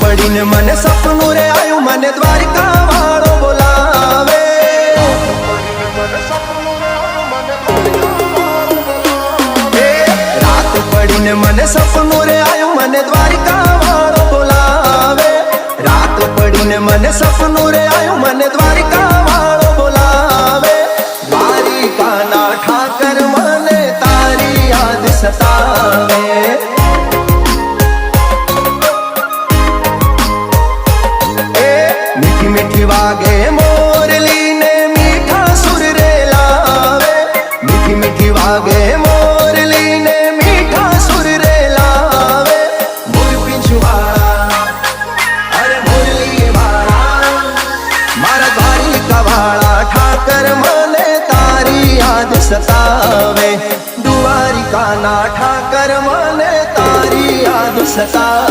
પડીને મને સપનું રે આયું, મને દ્વારિકા વાળો બોલાવે રાત પડીને મને સપનું રે આયું, મને દ્વારિકા વાળો બોલાવે. રાત પડીને મને સપનું રે આયું, મને દ્વારિકા વાળો બોલાવે. દ્વારિકાના ઠાકર મને તારી યાદ સતાવે. વાગે મોરલી ને મીઠા સુર રે લાવે. મીઠી મીઠી વાગે મોરલી ને મીઠા સુર રે લાવે. મોર પીંછવાળા અરે મોરલી વાળા મારા દ્વારિકા વાળા ઠાકર મને તારી યાદ સતાવે. દ્વારિકાના ઠાકર મને તારી યાદ સતાવે.